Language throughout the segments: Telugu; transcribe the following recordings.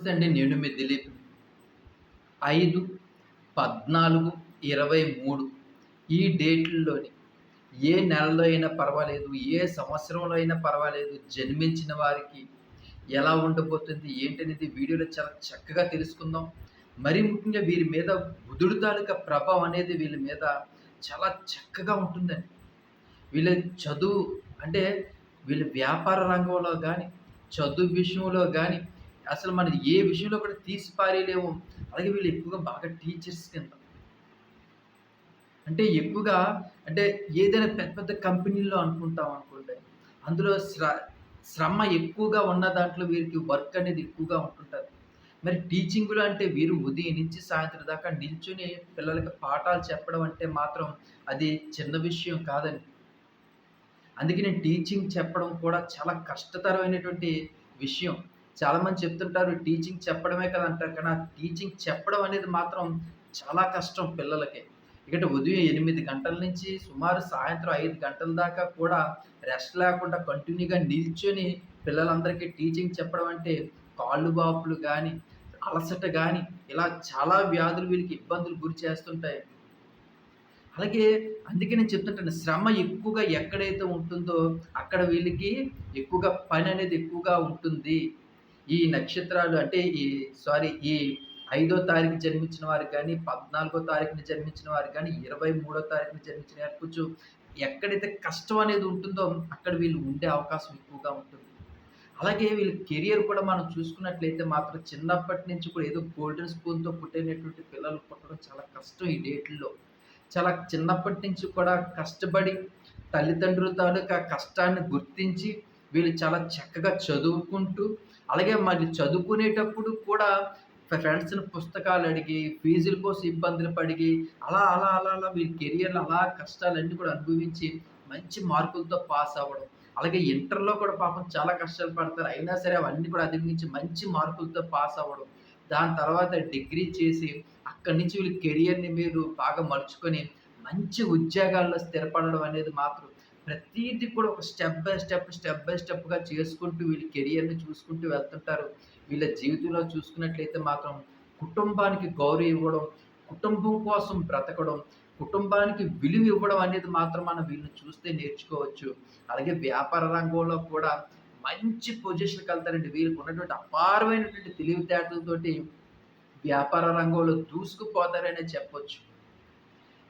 నమస్తే అండి నేను మీ దిలీప్. ఐదు పద్నాలుగు ఇరవై మూడు. ఈ డేట్లలోని ఏ నెలలో అయినా పర్వాలేదు ఏ సంవత్సరంలో అయినా పర్వాలేదు జన్మించిన వారికి ఎలా ఉండబోతుంది ఏంటనేది వీడియోలో చాలా చక్కగా తెలుసుకుందాం. మరీ ముఖ్యంగా వీరి మీద బుధుడు తాలూకా ప్రభావం అనేది వీళ్ళ మీద చాలా చక్కగా ఉంటుందండి. వీళ్ళ చదువు అంటే వీళ్ళ వ్యాపార రంగంలో కానీ చదువు విషయంలో కానీ అసలు మనం ఏ విషయంలో కూడా తీసి పారేయలేము. అలాగే వీళ్ళు ఎక్కువగా బాగా టీచర్స్ కింద అంటే. ఎక్కువగా అంటే ఏదైనా పెద్ద పెద్ద కంపెనీల్లో అనుకుంటాం అనుకోండి. అందులో శ్ర శ్రమ ఎక్కువగా ఉన్న దాంట్లో వీరికి వర్క్ అనేది ఎక్కువగా ఉంటుంటుంది. మరి టీచింగ్లో అంటే వీరు ఉదయం నుంచి సాయంత్రం దాకా నిల్చుని పిల్లలకి పాఠాలు చెప్పడం అంటే మాత్రం అది చిన్న విషయం కాదండి. అందుకే నేను టీచింగ్ చెప్పడం కూడా చాలా కష్టతరమైనటువంటి విషయం. చాలామంది చెప్తుంటారు టీచింగ్ చెప్పడమే కదా అంటారు కానీ ఆ టీచింగ్ చెప్పడం అనేది మాత్రం చాలా కష్టం పిల్లలకి. ఇక్కడ ఉదయం ఎనిమిది గంటల నుంచి సుమారు సాయంత్రం ఐదు గంటల దాకా కూడా రెస్ట్ లేకుండా కంటిన్యూగా నిల్చొని పిల్లలందరికీ టీచింగ్ చెప్పడం అంటే కాళ్ళు బాపులు కానీ అలసట కానీ ఇలా చాలా వ్యాధులు వీళ్ళకి ఇబ్బందులు గురి చేస్తుంటాయి. అలాగే అందుకే నేను చెప్తుంటాను శ్రమ ఎక్కువగా ఎక్కడైతే ఉంటుందో అక్కడ వీళ్ళకి ఎక్కువగా పని అనేది ఎక్కువగా ఉంటుంది. ఈ నక్షత్రాలు అంటే ఈ సారీ ఈ ఐదో తారీఖు జన్మించిన వారు కానీ పద్నాలుగో తారీఖున జన్మించిన వారు కానీ ఇరవై మూడో తారీఖున జన్మించిన వారు కొంచెం ఎక్కడైతే కష్టం అనేది ఉంటుందో అక్కడ వీళ్ళు ఉండే అవకాశం ఎక్కువగా ఉంటుంది. అలాగే వీళ్ళ కెరియర్ కూడా మనం చూసుకున్నట్లయితే మాత్రం చిన్నప్పటి నుంచి కూడా ఏదో గోల్డెన్ స్పూన్తో పుట్టినటువంటి పిల్లలు పుట్టడం చాలా కష్టం ఈ డేట్లలో చాలా చిన్నప్పటి నుంచి కూడా కష్టపడి తల్లిదండ్రుల తాలూకా కష్టాన్ని గుర్తించి వీళ్ళు చాలా చక్కగా చదువుకుంటూ అలాగే మరి చదువుకునేటప్పుడు కూడా ఫ్రెండ్స్ని పుస్తకాలు అడిగి ఫీజుల కోసం ఇబ్బందులు పడిగి అలా అలా అలా అలా వీళ్ళ కెరియర్లో అలా కష్టాలన్నీ కూడా అనుభవించి మంచి మార్కులతో పాస్ అవ్వడం. అలాగే ఇంటర్లో కూడా పాపం చాలా కష్టాలు పడతారు. అయినా సరే అవన్నీ కూడా అధిగమించి మంచి మార్కులతో పాస్ అవ్వడం. దాని తర్వాత డిగ్రీ చేసి అక్కడి నుంచి వీళ్ళ కెరియర్ని మీరు బాగా మలుచుకొని మంచి ఉద్యోగాల్లో స్థిరపడడం అనేది మాత్రం ప్రతీది కూడా ఒక step by step step by స్టెప్గా చేసుకుంటూ వీళ్ళ కెరియర్ని చూసుకుంటూ వెళ్తుంటారు. వీళ్ళ జీవితంలో చూసుకున్నట్లయితే మాత్రం కుటుంబానికి గౌరవం ఇవ్వడం కుటుంబం కోసం బ్రతకడం కుటుంబానికి విలువ ఇవ్వడం అనేది మాత్రం మనం వీళ్ళని చూస్తే నేర్చుకోవచ్చు. అలాగే వ్యాపార రంగంలో కూడా మంచి పొజిషన్కి వెళ్తారండి. వీళ్ళకి ఉన్నటువంటి అపారమైనటువంటి తెలివితేటలతోటి వ్యాపార రంగంలో దూసుకుపోతారనే చెప్పొచ్చు.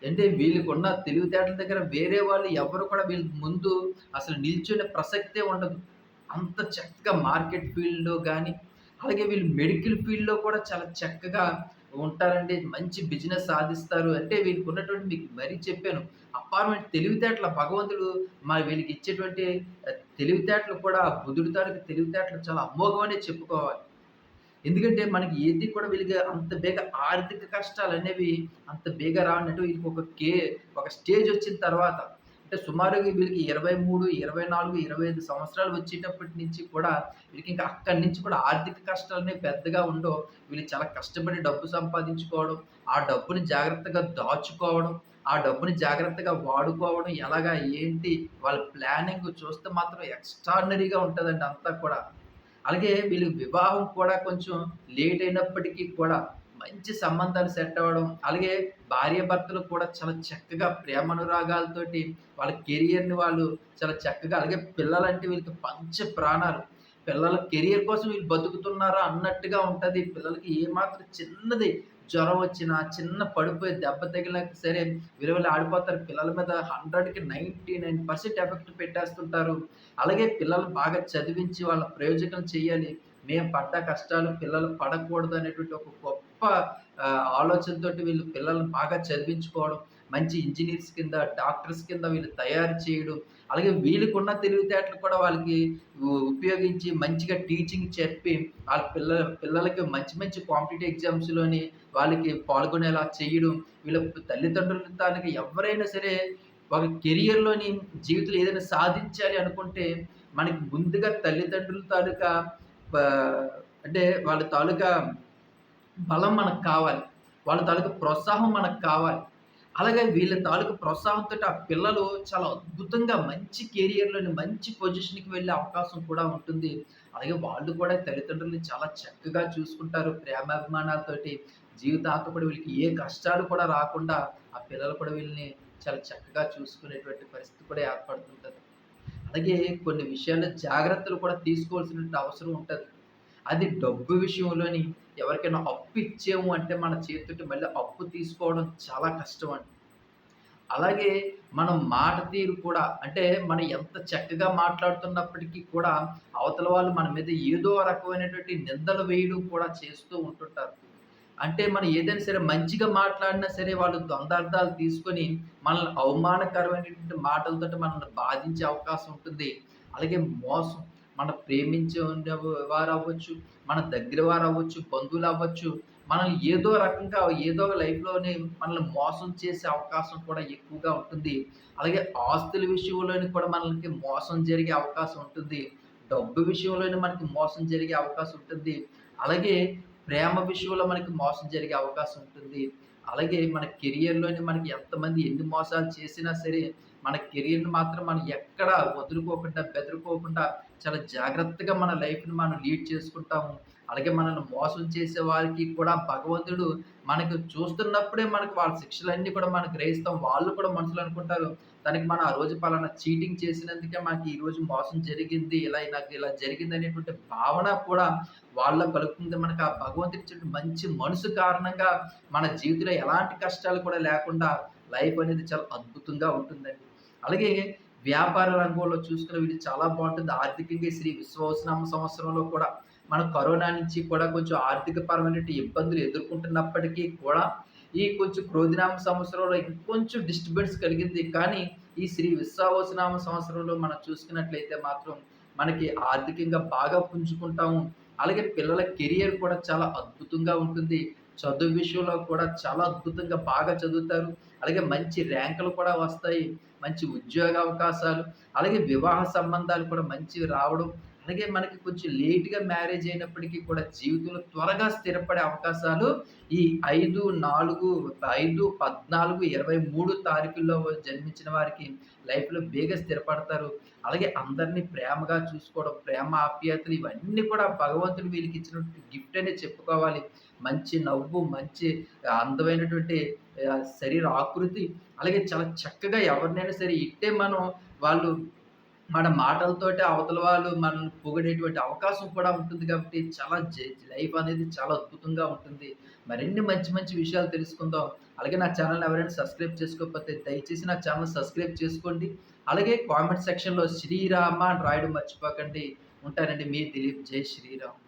అంటే వీళ్ళకున్న తెలివితేటల దగ్గర వేరే వాళ్ళు ఎవరు కూడా వీళ్ళ ముందు అసలు నిల్చునే ప్రసక్తే ఉండదు. అంత చక్కగా మార్కెట్ ఫీల్డ్లో కానీ అలాగే వీళ్ళు మెడికల్ ఫీల్డ్లో కూడా చాలా చక్కగా ఉంటారండి. మంచి బిజినెస్ సాధిస్తారు. అంటే వీళ్ళకి ఉన్నటువంటి మీకు మరీ చెప్పాను అపార్ట్మెంట్ తెలివితేటల భగవంతుడు మా వీళ్ళకి ఇచ్చేటువంటి తెలివితేటలు కూడా బుధుడి తాలూకు తెలివితేటలు చాలా అమోఘమనే చెప్పుకోవాలి. ఎందుకంటే మనకి ఏది కూడా వీళ్ళకి అంత బేగ ఆర్థిక కష్టాలు అనేవి అంత బేగ రానట్టు వీళ్ళకి ఒక కే ఒక స్టేజ్ వచ్చిన తర్వాత అంటే సుమారుగా వీళ్ళకి ఇరవై మూడు ఇరవై నాలుగు ఇరవై ఐదు సంవత్సరాలు వచ్చేటప్పటి నుంచి కూడా వీళ్ళకి ఇంకా అక్కడి నుంచి కూడా ఆర్థిక కష్టాలు అనేవి పెద్దగా ఉండవు. వీళ్ళు చాలా కష్టపడి డబ్బు సంపాదించుకోవడం ఆ డబ్బుని జాగ్రత్తగా దాచుకోవడం ఆ డబ్బుని జాగ్రత్తగా వాడుకోవడం ఎలాగా ఏంటి వాళ్ళ ప్లానింగ్ చూస్తే మాత్రం ఎక్స్ట్రాడినరీగా ఉంటుందండి అంతా కూడా. అలాగే వీళ్ళు వివాహం కూడా కొంచెం లేట్ అయినప్పటికీ కూడా మంచి సంబంధాలు సెట్ అవ్వడం అలాగే భార్యాభర్తలు కూడా చాలా చక్కగా ప్రేమానురాగాలతోటి వాళ్ళ కెరియర్ని వాళ్ళు చాలా చక్కగా అలాగే పిల్లలంటే వీళ్ళకి పంచ ప్రాణాలు. పిల్లల కెరియర్ కోసం వీళ్ళు బతుకుతున్నారా అన్నట్టుగా ఉంటుంది. పిల్లలకి ఏమాత్రం చిన్నది జ్వరం వచ్చినా చిన్న పడిపోయి దెబ్బ తగిలినా సరే విలువలు ఆడిపోతారు. పిల్లల మీద హండ్రెడ్కి నైంటీ నైన్ పర్సెంట్ ఎఫెక్ట్ పెట్టేస్తుంటారు. అలాగే పిల్లలు బాగా చదివించి వాళ్ళ ప్రయోజనం చేయాలి. మేము పడ్డ కష్టాలు పిల్లలు పడకూడదు అనేటువంటి ఒక గొప్ప ఆలోచనతోటి వీళ్ళు పిల్లల్ని బాగా చదివించుకోవడం మంచి ఇంజనీర్స్ కింద డాక్టర్స్ కింద వీళ్ళు తయారు చేయడం అలాగే వీళ్ళకున్న తెలివితేటలు కూడా వాళ్ళకి ఉపయోగించి మంచిగా టీచింగ్ చెప్పి వాళ్ళ పిల్లల పిల్లలకి మంచి మంచి కాంపిటేటివ్ ఎగ్జామ్స్లోని వాళ్ళకి పాల్గొనేలా చేయడం వీళ్ళ తల్లిదండ్రుల తాలూకు ఎవరైనా సరే ఒక కెరియర్లోని జీవితంలో ఏదైనా సాధించాలి అనుకుంటే మనకి ముందుగా తల్లిదండ్రుల తాలూకా అంటే వాళ్ళ తాలూకా బలం మనకు కావాలి. వాళ్ళ తాలూకా ప్రోత్సాహం మనకు కావాలి. అలాగే వీళ్ళ తాలూకు ప్రోత్సాహంతో ఆ పిల్లలు చాలా అద్భుతంగా మంచి కెరియర్‌లోని మంచి పొజిషన్‌కి వెళ్ళే అవకాశం కూడా ఉంటుంది. అలాగే వాళ్ళు కూడా తల్లిదండ్రుల్ని చాలా చక్కగా చూసుకుంటారు. ప్రేమాభిమానాలతోటి జీవితాంతం కూడా వీళ్ళకి ఏ కష్టాలు కూడా రాకుండా ఆ పిల్లలు కూడా వీళ్ళని చాలా చక్కగా చూసుకునేటువంటి పరిస్థితి కూడా ఏర్పడుతుంటుంది అలాగే కొన్ని విషయాల్లో జాగ్రత్తలు కూడా తీసుకోవాల్సినటువంటి అవసరం ఉంటుంది అది డబ్బు విషయంలోని ఎవరికైనా అప్పు ఇచ్చాము అంటే మన చేతుంటే మళ్ళీ అప్పు తీసుకోవడం చాలా కష్టం అండి. అలాగే మనం మాట తీరు కూడా అంటే మనం ఎంత చక్కగా మాట్లాడుతున్నప్పటికీ కూడా అవతల వాళ్ళు మన మీద ఏదో రకమైనటువంటి నిందలు వేయడం కూడా చేస్తూ ఉంటుంటారు. అంటే మనం ఏదైనా సరే మంచిగా మాట్లాడినా సరే వాళ్ళు ద్వందార్థాలు తీసుకొని మనల్ని అవమానకరమైనటువంటి మాటలతోటి మనల్ని బాధించే అవకాశం ఉంటుంది. అలాగే మోసం మన ప్రేమించే ఉండే వారవ్వచ్చు, మన దగ్గర వారు అవ్వచ్చు బంధువులు అవ్వచ్చు మనల్ని ఏదో రకంగా ఏదో లైఫ్లోనే మనల్ని మోసం చేసే అవకాశం కూడా ఎక్కువగా ఉంటుంది. అలాగే ఆస్తుల విషయంలోని కూడా మనకి మోసం జరిగే అవకాశం ఉంటుంది. డబ్బు విషయంలోనే మనకి మోసం జరిగే అవకాశం ఉంటుంది. అలాగే ప్రేమ విషయంలో మనకి మోసం జరిగే అవకాశం ఉంటుంది. అలాగే మన కెరియర్లోనే మనకి ఎంతమంది ఎన్ని మోసాలు చేసినా సరే, మన కెరియర్‌ని మాత్రం మనం ఎక్కడ వదులుకోకుండా, బెదరుకోకుండా చాలా జాగ్రత్తగా మన లైఫ్‌ని మనం లీడ్ చేసుకుంటాము. అలాగే మనల్ని మోసం చేసే వారికి కూడా భగవంతుడు మనకు చూస్తున్నప్పుడే మనకు వాళ్ళ శిక్షలన్నీ కూడా మనం గ్రహిస్తాం. వాళ్ళు కూడా మనుషులు అనుకుంటారు, తనకి మనం ఆ రోజు పలానా చీటింగ్ చేసినందుకే మనకి ఈరోజు మోసం జరిగింది. ఇలా నాకు ఇలా జరిగింది అనేటువంటి భావన కూడా వాళ్ళలో కలుగుతుంది. మనకు ఆ భగవంతుడి మంచి మనసు కారణంగా మన జీవితంలో ఎలాంటి కష్టాలు కూడా లేకుండా లైఫ్ అనేది చాలా అద్భుతంగా ఉంటుందండి. అలాగే వ్యాపార రంగంలో చూసుకున్న వీళ్ళు చాలా బాగుంటుంది ఆర్థికంగా శ్రీ విశ్వవసనామ సంవత్సరంలో కూడా మన కరోనా నుంచి కూడా కొంచెం ఆర్థిక పరమైనటువంటి ఇబ్బందులు ఎదుర్కొంటున్నప్పటికీ కూడా, ఈ కొంచెం క్రోధినామ సంవత్సరంలో ఇంకొంచెం డిస్టర్బెన్స్ కలిగింది. కానీ, ఈ శ్రీ విశ్వావసునామ సంవత్సరంలో మనం చూసుకున్నట్లయితే మాత్రం మనకి ఆర్థికంగా బాగా పుంజుకుంటాము. అలాగే పిల్లల కెరియర్ కూడా చాలా అద్భుతంగా ఉంటుంది. చదువు విషయంలో కూడా చాలా అద్భుతంగా బాగా చదువుతారు. అలాగే మంచి ర్యాంకులు కూడా వస్తాయి. మంచి ఉద్యోగ అవకాశాలు, అలాగే వివాహ సంబంధాలు కూడా మంచివి రావడం, అలాగే మనకి కొంచెం లేట్‌గా మ్యారేజ్ అయినప్పటికీ కూడా జీవితంలో త్వరగా స్థిరపడే అవకాశాలు ఈ 5, 4 5, 14, 23 తారీఖుల్లో జన్మించిన వారికి లైఫ్‌లో బేగా స్థిరపడతారు. అలాగే అందరిని ప్రేమగా చూసుకోవడం, ప్రేమ ఆప్యాయతలు ఇవన్నీ కూడా భగవంతుడు వీళ్ళకి ఇచ్చినటువంటి గిఫ్ట్ అనే చెప్పుకోవాలి. మంచి నవ్వు, మంచి అందమైనటువంటి శరీర ఆకృతి, అలాగే చాలా చక్కగా ఎవరినైనా సరే ఇట్టే మనం వాళ్ళు మన మాటలతోటి అవతల వాళ్ళు మనల్ని పొగిడేటువంటి అవకాశం కూడా ఉంటుంది కాబట్టి చాలా జ లైఫ్ అనేది చాలా అద్భుతంగా ఉంటుంది. మరిన్ని మంచి మంచి విషయాలు తెలుసుకుందాం. అలాగే నా ఛానల్ ఎవరైనా సబ్స్క్రైబ్ చేసుకోకపోతే దయచేసి నా ఛానల్ సబ్స్క్రైబ్ చేసుకోండి. అలాగే కామెంట్ సెక్షన్‌లో శ్రీరామ అని రాయడం మర్చిపోకండి. ఉంటానండి. మీ దిలీప్. జై శ్రీరామ్.